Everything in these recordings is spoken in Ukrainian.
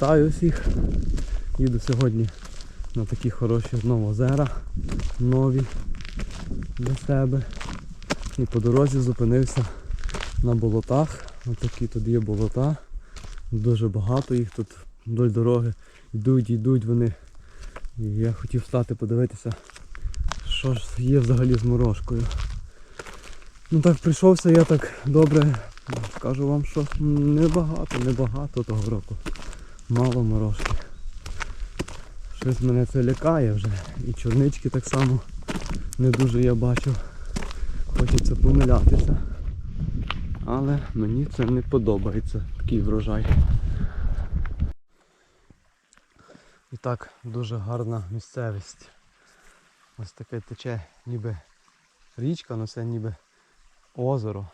Вітаю всіх. Їду сьогодні на такі хороші знову озера, нові для себе. І по дорозі зупинився на болотах. Ось такі тут є болота. Дуже багато їх тут вдоль дороги. Йдуть, йдуть вони. І я хотів стати подивитися, що ж є взагалі з морожкою. Ну так прийшовся я так добре. Скажу вам, що небагато, небагато того року. Мало морожки. Щось мене це лякає вже. І чорнички так само не дуже я бачу. Хочеться помилятися. Але мені це не подобається, такий врожай. І так, дуже гарна місцевість. Ось таке тече ніби річка, але це ніби озеро.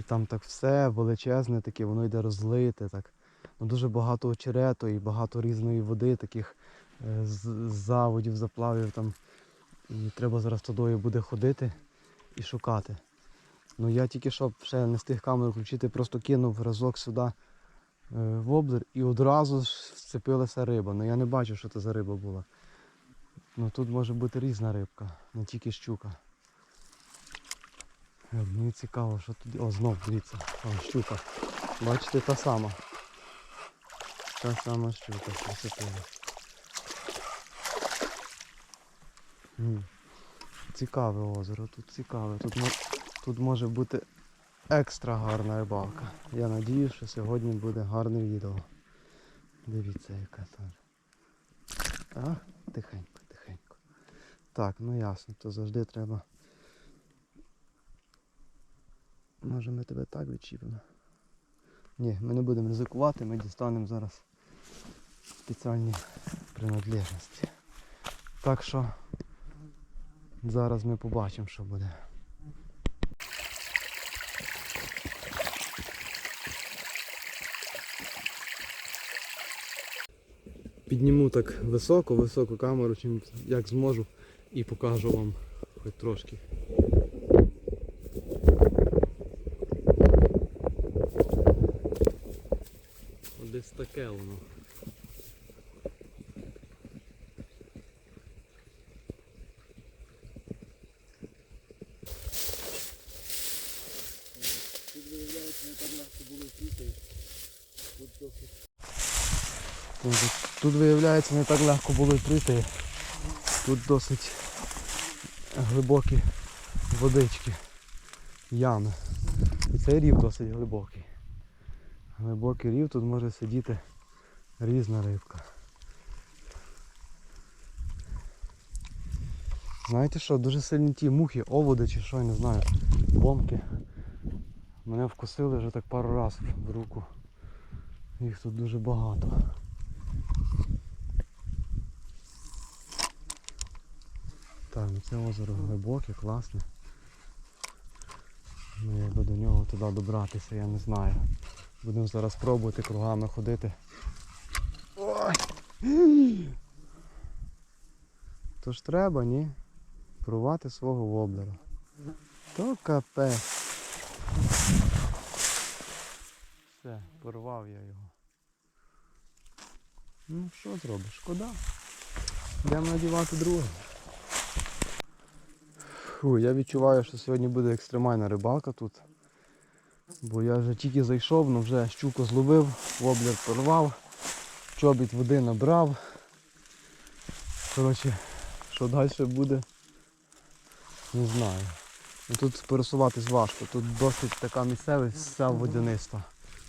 І там так все величезне таке, воно йде розлите. так. Ну, дуже багато очерету і багато різної води, таких е, заводів, заплавів там. І треба зараз тудою буде ходити і шукати. Ну я тільки що ще не встиг камеру включити, просто кинув разок сюди е, воблер і одразу ж вцепилася риба. Ну я не бачу, що це за риба була. Ну тут може бути різна рибка, не тільки щука. Е, Мені цікаво, що тут. О, знов дивіться, о, щука. Бачите, та сама. Та сама щука прицепила. М. Цікаве озеро, тут цікаве. Тут, тут може бути екстра гарна рибалка. Я надію, що сьогодні буде гарне відео. Дивіться, яка там. А, тихенько, тихенько. Так, ну ясно, то завжди треба. Може ми тебе так відчіпимо? Ні, ми не будемо ризикувати, ми дістанемо зараз спеціальні принадлежності. Так що зараз ми побачимо, що буде. Підніму так високо, високу камеру, чим як зможу, і покажу вам хоч трошки. Десь таке воно. Тут виявляється не так легко було й прийти. Тут досить глибокі водички, ями. І цей рів досить глибокий. Глибокий рів, тут може сидіти різна рибка. Знаєте що, дуже сильні ті мухи, оводи чи що, я не знаю, бомки. Мене вкусили вже так пару разів в руку. Їх тут дуже багато. Так, ну це озеро глибоке, класне. Ну як до нього туди добратися, я не знаю. Будемо зараз пробувати кругами ходити. Ой! То ж треба, ні? Порвати свого воблера. То капець. Все, порвав я його. Ну що зробиш? Шкода. Йдемо надівати друге. Фу, я відчуваю, що сьогодні буде екстремальна рибалка тут. Бо я вже тільки зайшов, ну вже щуку зловив, воблер порвав, чобіт води набрав. Коротше, що далі буде, не знаю. Ну, Тут пересуватись важко, тут досить така місцевість, вся водяниста.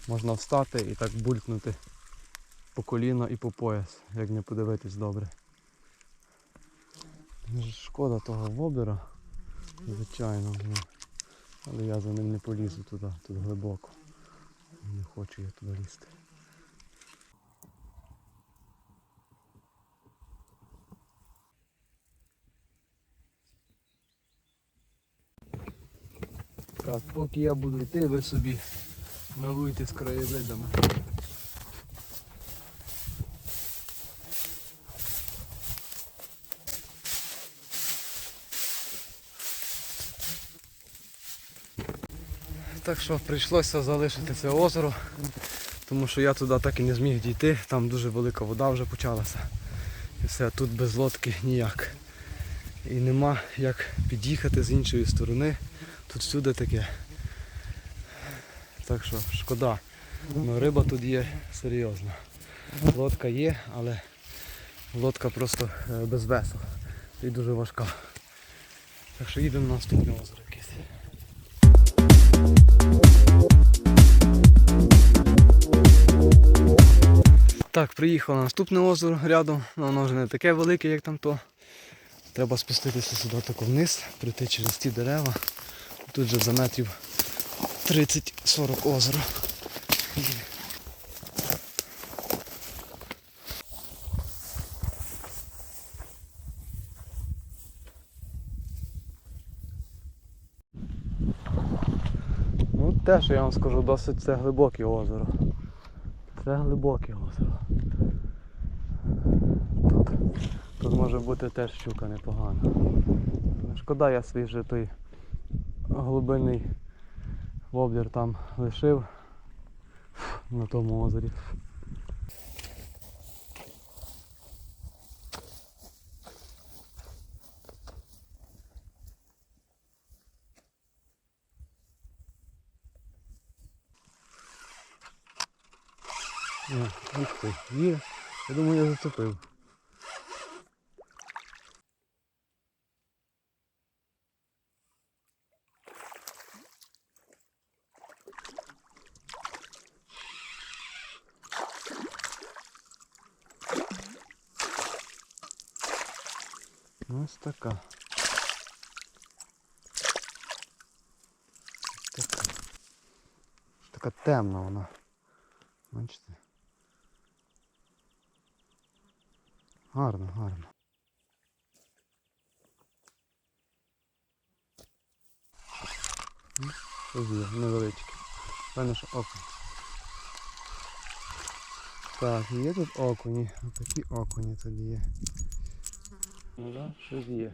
Можна встати і так булькнути по коліно і по пояс, як не подивитись добре. Шкода того воблера, звичайно. Але я за ним не полізу туди, тут глибоко. Не хочу я туди лізти. Так, поки я буду йти, ви собі милуйтесь краєвидами. Так що прийшлося залишити це озеро. тому що я туди так і не зміг дійти, там дуже велика вода вже почалася. І все, тут без лодки ніяк. І нема як під'їхати з іншої сторони. Тут всюди таке. Так що шкода. Ну, риба тут є серйозна. Лодка є, але лодка просто е, без весел. І дуже важка. Так що їдемо на наступне озеро Так, приїхав на наступне озеро рядом, але воно вже не таке велике, як там то. Треба спуститися сюди тако вниз, пройти через ті дерева. Тут же за метрів 30-40 озеро. Ну те, що я вам скажу, досить це глибоке озеро. Це глибоке озеро. Тут, тут може бути теж щука непогана. Шкода, я свій же той глибинний воблер там лишив на тому озері. Ти, є. Я думаю, я зацепив. Ось така. Ось така. Така темна вона. Бачите? Гарно, гарно. М, Щось є, невеличке. Певно, що окунь. Так, є тут окуні. Отакі окуні тут є. Ну да, щось є.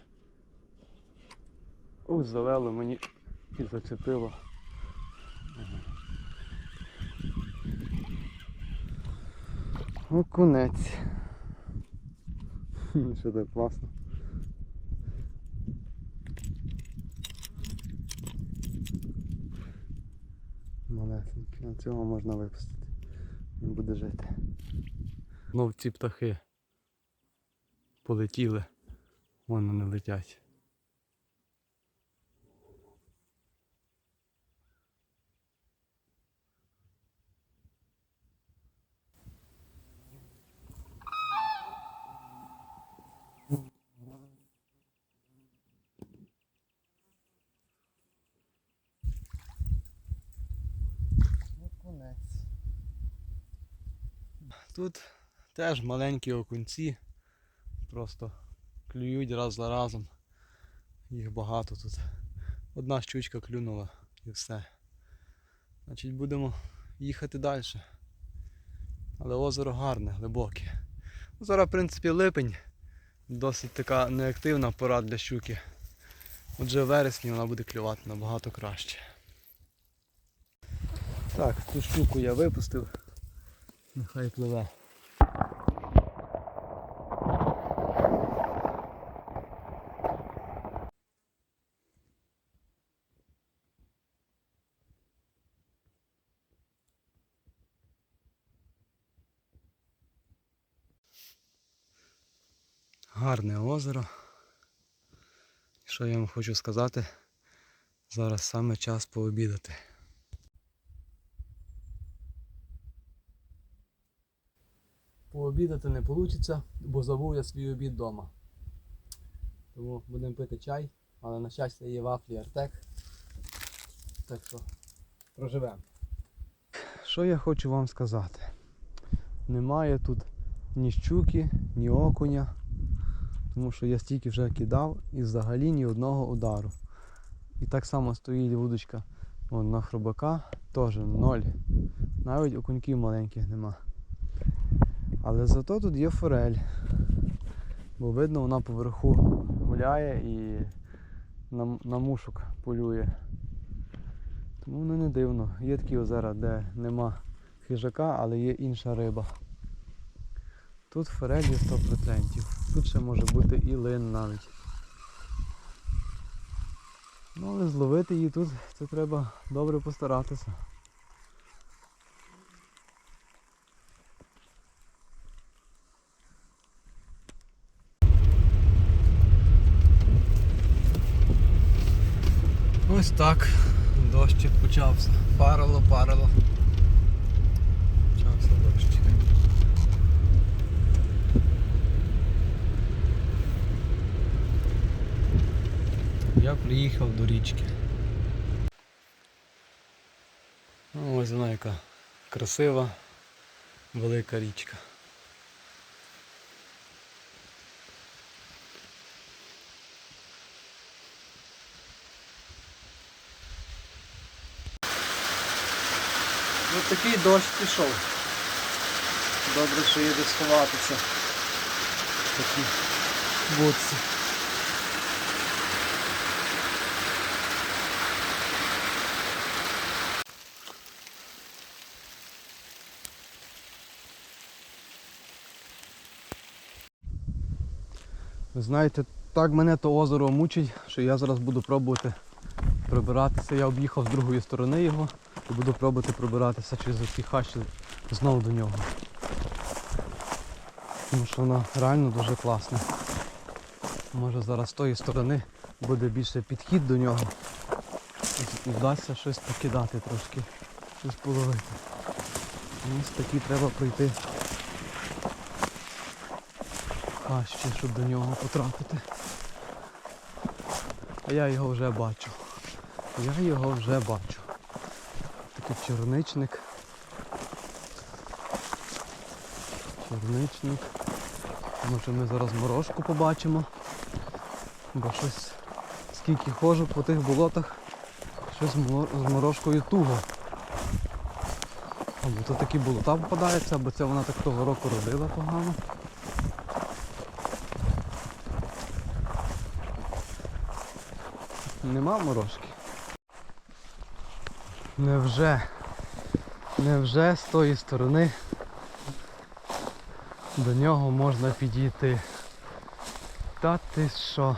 Ух, завело мені і зачепило. Ага. Окунець. Що так класно. Малесенький. На цього можна випустити. Він буде жити. Знов ці птахи полетіли. Вон вони летять. Тут теж маленькі окунці. Просто клюють раз за разом. Їх багато тут. Одна щучка клюнула і все. Значить будемо їхати далі. Але озеро гарне, глибоке. Зараз в принципі липень. Досить така неактивна пора для щуки. Отже в вересні вона буде клювати набагато краще. Так, цю щуку я випустив. Нехай пливе. Гарне озеро. Що я вам хочу сказати? Зараз саме час пообідати. Пообідати не вийде, бо забув я свій обід вдома. Тому будемо пити чай, але на щастя є вафлі Артек. Так що проживемо. Що я хочу вам сказати? Немає тут ні щуки, ні окуня. Тому що я стільки вже кидав і взагалі ні одного удару. І так само стоїть вудочка вон, на хробака, теж ноль. Навіть окуньків маленьких нема. Але зато тут є форель. Бо видно, вона поверху гуляє і на, на мушок полює. Тому воно не дивно. Є такі озера, де нема хижака, але є інша риба. Тут форель є 100%. Тут ще може бути і лин навіть. Ну але зловити її тут це треба добре постаратися. Ось так. Дощик почався. Парило, парило. Почався дощик. Я приїхав до річки. Ну, ось вона яка красива, велика річка. Ось такий дощ пішов. Добре, що є де сховатися. Такі вудці. Ви знаєте, так мене то озеро мучить, що я зараз буду пробувати пробиратися. Я об'їхав з другої сторони його і буду пробувати пробиратися через ці хащі знову до нього. Тому що воно реально дуже класне. Може зараз з тої сторони буде більше підхід до нього. І вдасться щось покидати трошки, щось половити. Ось такі треба пройти хащі, щоб до нього потрапити. А я його вже бачу. Я його вже бачу. Такий чорничник. Чорничник. Може ми зараз морожку побачимо. Бо щось скільки ходжу по тих болотах, щось з морожкою туго. Або то такі болота попадаються, або це вона так того року родила погано. Нема морожки. Невже? Невже з тої сторони до нього можна підійти? Та ти що?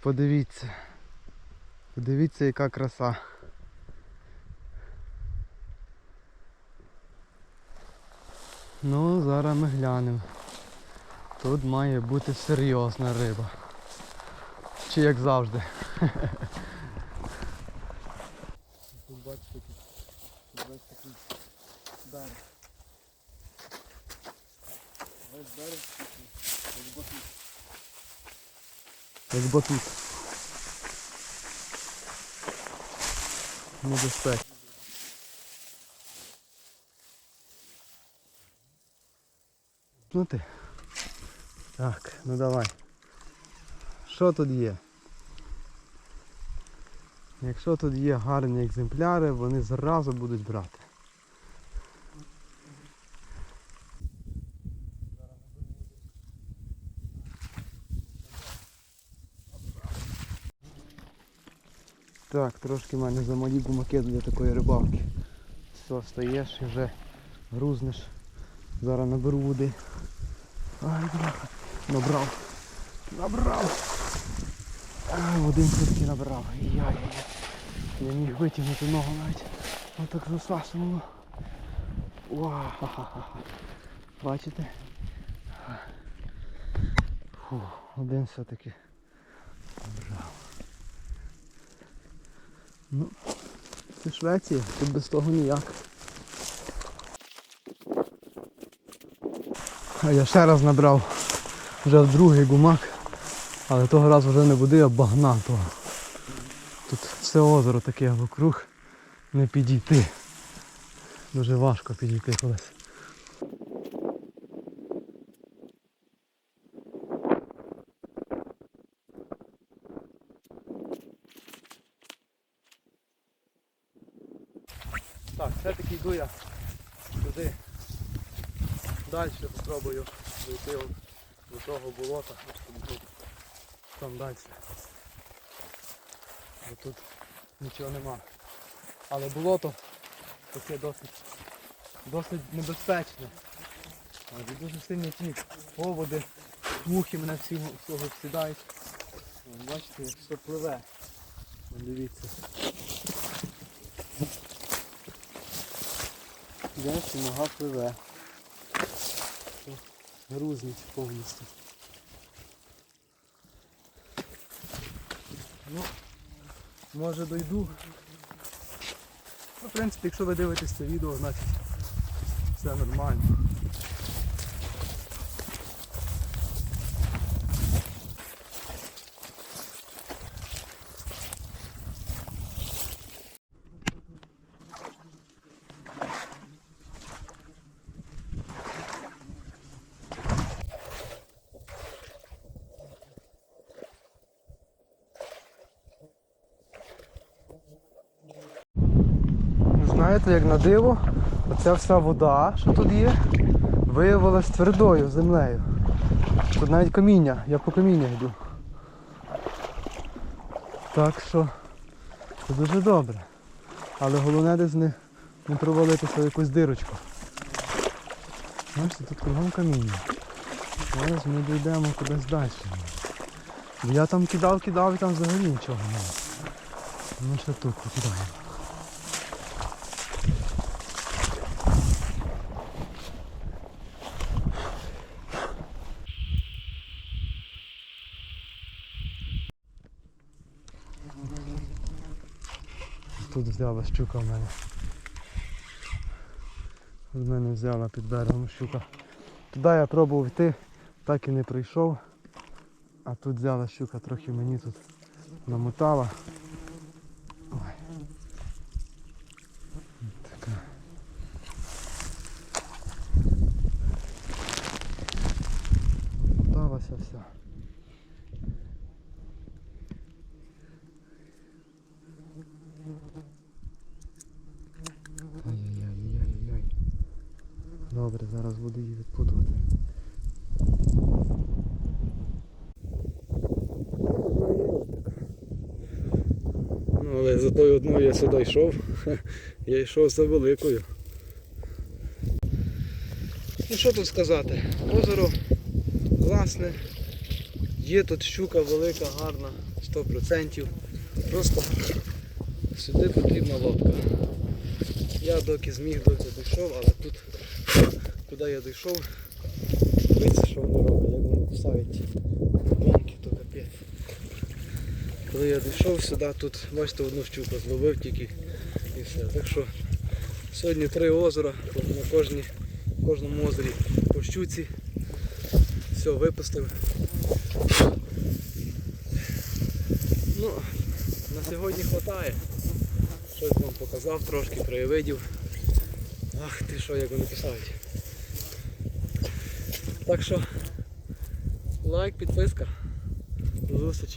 Подивіться. Подивіться, яка краса. Ну, зараз ми глянемо. Тут має бути серйозна риба. Чи як завжди. Тут бачите, тут, тут весь такий берег. Весь берег такий, батут. Як батут. Небезпечно. Ну ти. Так, ну давай. Що тут є? Якщо тут є гарні екземпляри, вони зразу будуть брати. Так, трошки в мене замалі гумаки для такої рибалки. Все, стаєш і вже грузнеш. Зараз наберу води. Ай, бляха. Набрав. Набрав. Один тільки набрав. Я, я міг витягнути ногу навіть. Отак засасувало. Бачите? Фу, один все-таки набрав. Ну, це Швеція, тут без того ніяк. А я ще раз набрав вже другий гумак. Але того разу вже не води, а багна того. Тут все озеро таке вокруг не підійти. Дуже важко підійти колись. Так, все-таки йду я туди. Далі спробую дійти до того болота. Там далі. Бо тут нічого нема. Але болото таке досить досить небезпечно. А, Дуже сильні ті поводи, мухи мене всі, всього всідають. Бачите, як все пливе. Вон, Дивіться. Десь нога пливе. Все повністю. Ну, може дойду. Ну, в принципі, якщо ви дивитесь це відео, значить все нормально. Знаєте, як на диво, оця вся вода, що тут є, виявилась твердою землею. Тут навіть каміння, я по каміння йду. Так що це дуже добре. Але головне десь не, не провалитися в якусь дирочку. Бачите, тут кругом каміння. Зараз ми дійдемо кудись далі. Я там кидав, кидав і там взагалі нічого немає. Ми ще тут покидаємо. Тут взяла щука в мене. В мене взяла під берегом щука. Туди я пробував йти, так і не прийшов. А тут взяла щука, трохи мені тут намотала. Ой. Така. Намоталася вся. Ай-яй-яй-яй-яй. Добре, зараз буду її відпутувати. Ну, але за тою одною я сюди йшов. Я йшов за великою. Ну що тут сказати? Озеро класне. Є тут щука велика, гарна, 100%. Просто сюди потрібна лодка. Я доки зміг доки дійшов, але тут, куди я дійшов, дивіться, що вони роблять, як вони кусають бомки, то капець. Коли я дійшов сюди, тут бачите одну щуку зловив тільки і все. Так що сьогодні три озера, на кожній, кожному озері по щуці. Все, випустив. Ну, на сьогодні вистачає. Щось вам показав трошки краєвидів. Ах ти що, як вони писають. Так що лайк, підписка. До зустрічі.